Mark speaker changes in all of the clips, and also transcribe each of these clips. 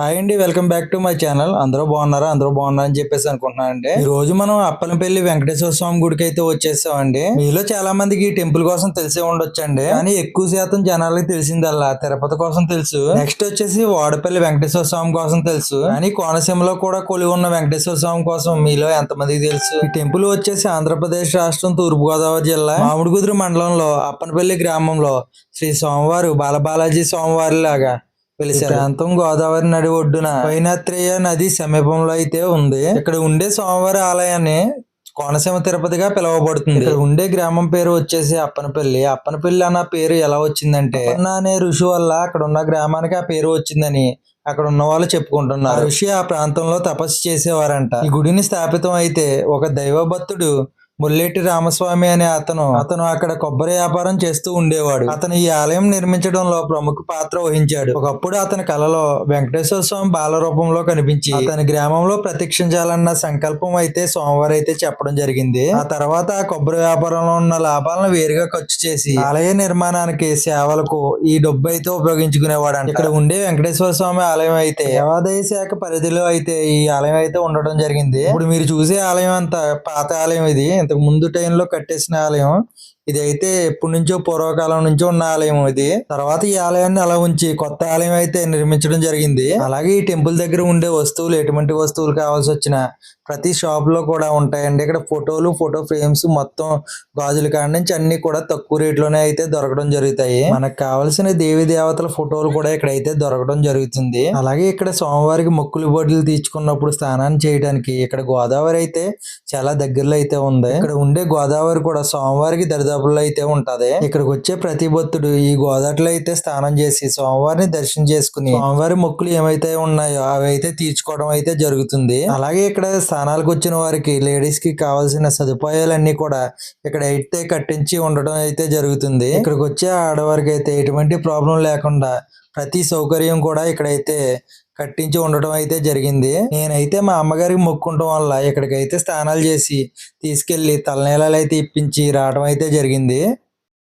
Speaker 1: Hi అండి welcome back to my channel అందరూ బాగున్నారా? అందరూ బాగున్నారా అని చెప్పేసి అనుకుంటున్నాను అండి. ఈ రోజు మనం అప్పలపల్లి వెంకటేశ్వర స్వామి గుడికి అయితే వచ్చేసామండి. మీలో చాలా మందికి ఈ టెంపుల్ కోసం తెలిసే ఉండొచ్చండి. కానీ ఎక్కువ శాతం జనాలకి తెలిసిందల్లా. తిరుపతి కోసం తెలుసు. నెక్స్ట్ వచ్చేసి వాడపల్లి వెంకటేశ్వర స్వామి కోసం తెలుసు. కానీ కోనసీమలో కూడా కొలి ఉన్న వెంకటేశ్వర స్వామి కోసం మీలో ఎంతమందికి తెలుసు? ఈ టెంపుల్ వచ్చేసి ఆంధ్రప్రదేశ్ రాష్ట్రం తూర్పు గోదావరి జిల్లా మామిడికుదురు మండలంలో అప్పనపల్లి గ్రామంలో శ్రీ స్వామివారు బాలబాలాజీ స్వామివారి లాగా వెలిసారు ప్రాంతం గోదావరి నడి ఒడ్డున వైనాత్రేయ నది సమీపంలో అయితే ఉంది. ఇక్కడ ఉండే స్వామివారి ఆలయాన్ని కోనసీమ తిరుపతిగా పిలువబడుతుంది. ఇక్కడ ఉండే గ్రామం పేరు వచ్చేసి అప్పనపల్లి. అప్పనపల్లి అన్న పేరు ఎలా వచ్చిందంటే అప్పన్న అనే ఋషి వల్ల అక్కడ ఉన్న గ్రామానికి ఆ పేరు వచ్చిందని అక్కడ ఉన్న వాళ్ళు చెప్పుకుంటున్నారు. ఋషి ఆ ప్రాంతంలో తపస్సు చేసేవారంట. ఈ గుడిని స్థాపితం అయితే ఒక దైవభక్తుడు ముల్లేటి రామస్వామి అనే అతను అతను అక్కడ కొబ్బరి వ్యాపారం చేస్తూ ఉండేవాడు. అతను ఈ ఆలయం నిర్మించడంలో ప్రముఖ పాత్ర వహించాడు. ఒకప్పుడు అతని కలలో వెంకటేశ్వర స్వామి బాల రూపంలో కనిపించి అతని గ్రామంలో ప్రత్యక్షించాలన్న సంకల్పం అయితే సోమవారం అయితే చెప్పడం జరిగింది. ఆ తర్వాత ఆ కొబ్బరి వ్యాపారంలో ఉన్న లాభాలను వేరుగా ఖర్చు చేసి ఆలయ నిర్మాణానికి సేవలకు ఈ డబ్బు అయితే ఉపయోగించుకునేవాడు ఇక్కడ ఉండే వెంకటేశ్వర స్వామి ఆలయం అయితే దేవాదాయ శాఖ పరిధిలో అయితే ఈ ఆలయం అయితే ఉండడం జరిగింది. ఇప్పుడు మీరు చూసే ఆలయం అంతా పాత ఆలయం ఇది. ఇంతకు ముందు టైంలో కట్టేసిన ఆలయం. ఇది అయితే ఎప్పటి నుంచో పూర్వకాలం నుంచో ఉన్న ఆలయం ఇది. తర్వాత ఈ ఆలయాన్ని అలా ఉంచి కొత్త ఆలయం అయితే నిర్మించడం జరిగింది. అలాగే ఈ టెంపుల్ దగ్గర ఉండే వస్తువులు ఎటువంటి వస్తువులు కావాల్సి వచ్చినా ప్రతి షాప్లో కూడా ఉంటాయండి. ఇక్కడ ఫోటోలు ఫోటో ఫ్రేమ్స్ మొత్తం గాజుల కాడ నుంచి అన్ని కూడా తక్కువ రేట్లోనే అయితే దొరకడం జరుగుతాయి. మనకు కావాల్సిన దేవి దేవతల ఫోటోలు కూడా ఇక్కడ అయితే దొరకడం జరుగుతుంది. అలాగే ఇక్కడ సోమవారికి మొక్కులు బొడ్లు తీర్చుకున్నప్పుడు స్నానాన్ని చేయడానికి ఇక్కడ గోదావరి అయితే చాలా దగ్గరలో అయితే ఉంది. ఇక్కడ ఉండే గోదావరి కూడా సోమవారికి దరిదాపుల్లో అయితే ఉంటది. ఇక్కడికి వచ్చే ప్రతి భక్తుడు ఈ గోదావరిలో అయితే స్నానం చేసి సోమవారిని దర్శనం చేసుకుని సోమవారి మొక్కులు ఏమైతే ఉన్నాయో అవి అయితే తీర్చుకోవడం అయితే జరుగుతుంది. అలాగే ఇక్కడ స్థానాలకు వచ్చిన వారికి లేడీస్కి కావాల్సిన సదుపాయాలన్నీ కూడా ఇక్కడ అయితే కట్టించి ఉండడం అయితే జరుగుతుంది. ఇక్కడికి వచ్చే ఆడవారికి అయితే ఎటువంటి ప్రాబ్లం లేకుండా ప్రతి సౌకర్యం కూడా ఇక్కడైతే కట్టించి ఉండటం అయితే జరిగింది. నేనైతే మా అమ్మగారికి మొక్కుంటాం వల్ల ఇక్కడికైతే స్నానాలు చేసి తీసుకెళ్ళి తలనీలాలు అయితే ఇప్పించి రావడం అయితే జరిగింది.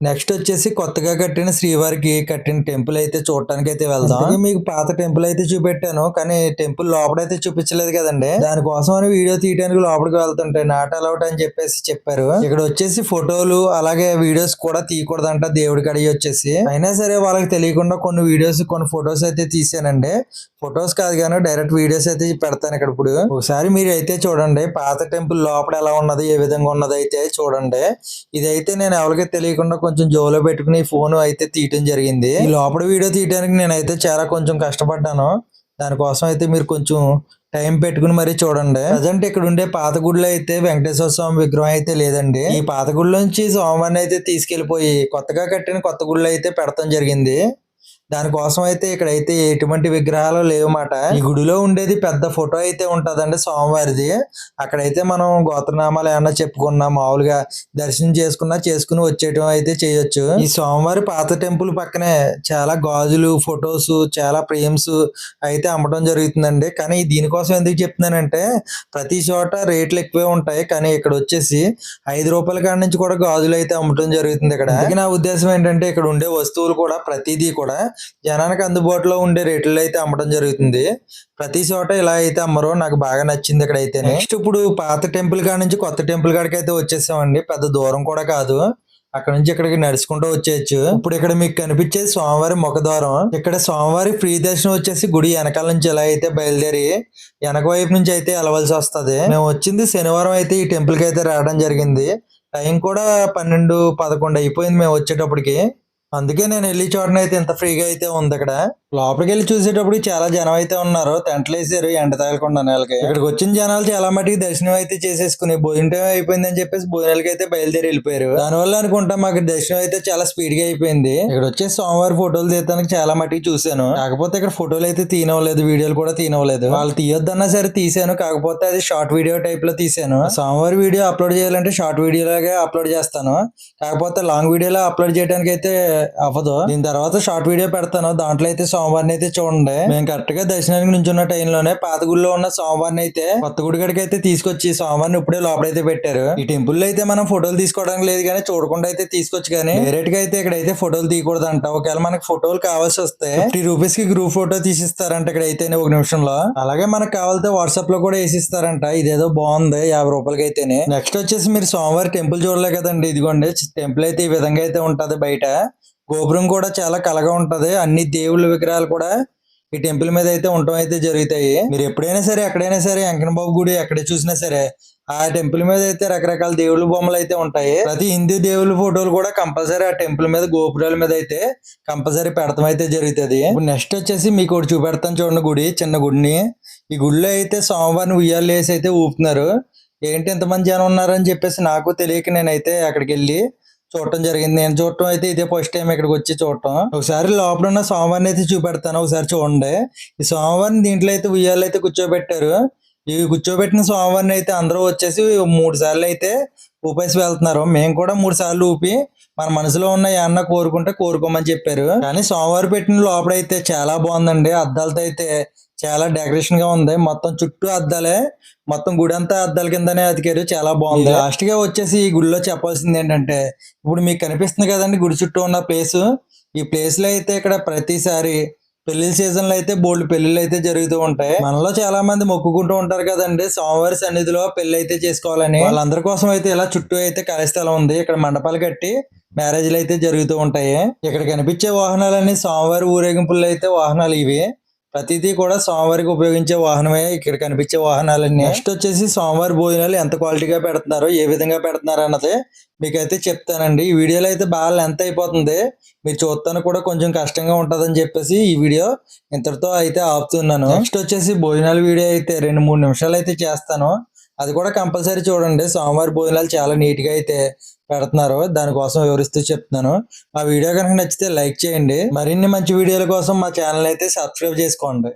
Speaker 1: నెక్స్ట్ వచ్చేసి కొత్తగా కట్టిన శ్రీవారికి కట్టిన టెంపుల్ అయితే చూడటానికి అయితే వెళ్దాం మీకు పాత టెంపుల్ అయితే చూపెట్టాను కానీ టెంపుల్ లోపలైతే చూపించలేదు కదండి. దానికోసం అని వీడియో తీయడానికి లోపలికి వెళ్తుంటే నాట్ అలౌట్ అని చెప్పేసి చెప్పారు. ఇక్కడ వచ్చేసి ఫోటోలు అలాగే వీడియోస్ కూడా తీయకూడదంట దేవుడి కడిగి వచ్చేసి. అయినా సరే వాళ్ళకి తెలియకుండా కొన్ని వీడియోస్ కొన్ని ఫొటోస్ అయితే తీసానండి. ఫొటోస్ కాదు కానీ డైరెక్ట్ వీడియోస్ అయితే పెడతాను ఇక్కడ ఇప్పుడు. ఒకసారి మీరు అయితే చూడండి పాత టెంపుల్ లోపల ఎలా ఉన్నది ఏ విధంగా ఉన్నది అయితే చూడండి. ఇదైతే నేను ఎవరికి తెలియకుండా కొంచెం జోలో పెట్టుకుని ఫోన్ అయితే తీయటం జరిగింది. ఈ లోపల వీడియో తీయడానికి నేనైతే చాలా కొంచెం కష్టపడ్డాను. దానికోసం అయితే మీరు కొంచెం టైం పెట్టుకుని మరీ చూడండి. ప్రజెంట్ ఇక్కడ ఉండే పాత గుడిలో అయితే వెంకటేశ్వర స్వామి విగ్రహం అయితే లేదండి. ఈ పాత గుడిలోంచి స్వామివారిని అయితే తీసుకెళ్ళిపోయి కొత్తగా కట్టిన కొత్త గుడిలో అయితే పెడతాం జరిగింది. దానికోసం అయితే ఇక్కడైతే ఎటువంటి విగ్రహాలు లేవన్నమాట ఈ గుడిలో ఉండేది పెద్ద ఫోటో అయితే ఉంటదండి స్వామివారిది. అక్కడైతే మనం గోత్రనామాలు ఏమన్నా చెప్పుకున్నా మామూలుగా దర్శనం చేసుకున్నా చేసుకుని వచ్చేయటం అయితే చేయొచ్చు. ఈ స్వామివారి పాత టెంపుల్ పక్కనే చాలా గాజులు ఫొటోస్ చాలా ఫ్రేమ్స్ అయితే అమ్మటం జరుగుతుందండి. కానీ దీనికోసం ఎందుకు చెప్తున్నానంటే ప్రతి చోట రేట్లు ఎక్కువే ఉంటాయి. కానీ ఇక్కడ వచ్చేసి ఐదు రూపాయల కాడ నుంచి కూడా గాజులు అయితే అమ్మటం జరుగుతుంది ఇక్కడ. నా ఉద్దేశం ఏంటంటే ఇక్కడ ఉండే వస్తువులు కూడా ప్రతిదీ కూడా జనానికి అందుబాటులో ఉండే రేట్లలో అయితే అమ్మడం జరుగుతుంది. ప్రతి చోట ఇలా అయితే అమ్మరు. నాకు బాగా నచ్చింది ఇక్కడ అయితే నెక్స్ట్ ఇప్పుడు పాత టెంపుల్ కాడ నుంచి కొత్త టెంపుల్ కాడికి అయితే వచ్చేసామండి. పెద్ద దూరం కూడా కాదు. అక్కడ నుంచి ఇక్కడికి నడుచుకుంటూ వచ్చేయచ్చు. ఇప్పుడు ఇక్కడ మీకు కనిపించేది స్వామివారి ముఖద్వారం. ఇక్కడ స్వామివారి ఫ్రీ దర్శనం వచ్చేసి గుడి వెనకాల నుంచి ఎలా అయితే బయలుదేరి వెనక వైపు నుంచి అయితే వెళ్ళవలసి వస్తుంది. మేము వచ్చింది శనివారం అయితే ఈ టెంపుల్కి అయితే రావడం జరిగింది. టైం కూడా పన్నెండు పదకొండు అయిపోయింది మేము వచ్చేటప్పటికి. అందుకే నేను వెళ్ళి చోటన అయితే ఇంత ఫ్రీగా అయితే ఉంది ఇక్కడ. లోపలికి వెళ్ళి చూసేటప్పుడు చాలా జనం అయితే ఉన్నారు. టెంట్లు వేసారు ఎండ తగలకుండా నెలకి. ఇక్కడికి వచ్చిన జనాలు చాలా మటుకు దర్శనం అయితే చేసేసుకుని భోజనం టైం అయిపోయిందని చెప్పేసి భోజనాలకి అయితే బయలుదేరి వెళ్ళిపోయారు. దానివల్ల అనుకుంటా మాకు దర్శనం అయితే చాలా స్పీడ్గా అయిపోయింది. ఇక్కడ వచ్చే సోమవారం ఫోటోలు తీయడానికి చాలా మటుకు చూశాను. కాకపోతే ఇక్కడ ఫోటోలు అయితే తీయనవలేదు వీడియోలు కూడా తీయనవలేదు వాళ్ళు తీయొద్దన్నా సరే తీసాను కాకపోతే అది షార్ట్ వీడియో టైప్లో తీసాను సోమవారం వీడియో అప్లోడ్ చేయాలంటే షార్ట్ వీడియోలాగే అప్లోడ్ చేస్తాను. కాకపోతే లాంగ్ వీడియోలో అప్లోడ్ చేయడానికి అయితే అవ్వదు. దీని తర్వాత షార్ట్ వీడియో పెడతాను. దాంట్లో అయితే సోమవారం అయితే చూడండి. మేము కరెక్ట్గా దర్శనానికి నుంచి ఉన్న టైంలోనే పాత గుడిలో ఉన్న సోమవారం అయితే కొత్త గుడి గడికి అయితే తీసుకొచ్చి సోమవారం ఇప్పుడే లోపలైతే పెట్టారు. ఈ టెంపుల్లో అయితే మనం ఫోటోలు తీసుకోవడానికి లేదు కానీ చూడకుండా అయితే తీసుకొచ్చు కానీ డైరెక్ట్గా అయితే ఇక్కడైతే ఫోటోలు తీయకూడదంట. ఒకవేళ మనకి ఫోటోలు కావాల్సి వస్తే ఫిఫ్టీ రూపీస్కి గ్రూప్ ఫోటో తీసిస్తారంట ఇక్కడ అయితే ఒక నిమిషంలో. అలాగే మనకు కావాలితే వాట్సాప్లో కూడా వేసిస్తారంట. ఇదేదో బాగుంది యాభై రూపాయలకి అయితేనే. నెక్స్ట్ వచ్చేసి మీరు సోమవారం టెంపుల్ చూడలే కదండి. ఇదిగోండి టెంపుల్ అయితే ఈ విధంగా అయితే ఉంటది బయట. గోపురం కూడా చాలా కలగా ఉంటది. అన్ని దేవుళ్ళ విగ్రహాలు కూడా ఈ టెంపుల్ మీద అయితే ఉండటం అయితే జరుగుతాయి. మీరు ఎప్పుడైనా సరే ఎక్కడైనా సరే వెంకటబాబు బాబు గుడి ఎక్కడ చూసినా సరే ఆ టెంపుల్ మీద అయితే రకరకాల దేవుళ్ళ బొమ్మలు అయితే ఉంటాయి. ప్రతి హిందూ దేవుళ్ళ ఫోటోలు కూడా కంపల్సరీ ఆ టెంపుల్ మీద గోపురాల మీద అయితే కంపల్సరీ పెడతాం అయితే జరుగుతుంది. నెక్స్ట్ వచ్చేసి మీకు ఒకటి చూపెడతాను చూడండి గుడి చిన్న గుడిని. ఈ గుడిలో అయితే సోమవారం ఉయ్యాలు వేసి అయితే ఊపుతున్నారు. ఏంటి ఇంతమంది జనం ఉన్నారని చెప్పేసి నాకు తెలియక నేనైతే అక్కడికి వెళ్ళి చూడటం జరిగింది. నేను చూడటం అయితే ఇదే ఫస్ట్ టైం ఇక్కడికి వచ్చి చూడటం. ఒకసారి లోపల ఉన్న సోమవారిని అయితే చూపెడతాను. ఒకసారి చూడండి. ఈ సోమవారం దీంట్లో అయితే ఉయ్యాలు అయితే కూర్చోబెట్టారు. ఈ కూర్చోబెట్టిన సోమవారం అయితే అందరూ వచ్చేసి మూడు సార్లు అయితే ఊపేసి వెళ్తున్నారు. మేము కూడా మూడు సార్లు ఊపి మన మనసులో ఉన్న ఏమన్నా కోరుకుంటే కోరుకోమని చెప్పారు. కానీ సోమవారం పెట్టిన లోపల అయితే చాలా బాగుందండి. అద్దాలతో అయితే చాలా డెకరేషన్గా ఉంది. మొత్తం చుట్టూ అద్దాలే. మొత్తం గుడి అంతా అద్దాల కిందనే అతికారు. చాలా బాగుంది. లాస్ట్గా వచ్చేసి ఈ గుడిలో చెప్పాల్సింది ఏంటంటే ఇప్పుడు మీకు కనిపిస్తుంది కదండి గుడి చుట్టూ ఉన్న ప్లేస్ ఈ ప్లేస్లో అయితే ఇక్కడ ప్రతిసారి పెళ్ళి సీజన్లో అయితే బోల్డ్ పెళ్ళిళ్ళు అయితే జరుగుతూ ఉంటాయి. మనలో చాలా మంది మొక్కుకుంటూ ఉంటారు కదండి. సోమవారి సన్నిధిలో పెళ్ళి అయితే చేసుకోవాలని. వాళ్ళందరి కోసం అయితే ఇలా చుట్టూ అయితే ఖాళీ స్థలం ఉంది. ఇక్కడ మండపాలు కట్టి మ్యారేజ్లు అయితే జరుగుతూ ఉంటాయి. ఇక్కడ కనిపించే వాహనాలన్నీ సోమవారి ఊరేగింపుల్లో అయితే వాహనాలు ఇవి. ప్రతిదీ కూడా సోమవారికి ఉపయోగించే వాహనమే ఇక్కడ కనిపించే వాహనాలన్నీ. నెక్స్ట్ వచ్చేసి సోమవారి భోజనాలు ఎంత క్వాలిటీగా పెడుతున్నారు ఏ విధంగా పెడుతున్నారు అన్నది మీకైతే చెప్తానండి. ఈ వీడియోలో అయితే బాగా లెంత్ అయిపోతుంది. మీరు చూస్తాను కూడా కొంచెం కష్టంగా ఉంటదని చెప్పేసి ఈ వీడియో ఇంతటితో అయితే ఆపుతున్నాను. నెక్స్ట్ వచ్చేసి భోజనాల వీడియో అయితే రెండు మూడు నిమిషాలు అయితే చేస్తాను. అది కూడా కంపల్సరీ చూడండి. సోమవారి భోజనాలు చాలా నీట్గా అయితే పెడుతున్నారు. దానికోసం వివరిస్తూ చెప్తున్నాను. ఆ వీడియో కనుక నచ్చితే లైక్ చేయండి. మరిన్ని మంచి వీడియోల కోసం మా ఛానల్ అయితే సబ్స్క్రైబ్ చేసుకోండి.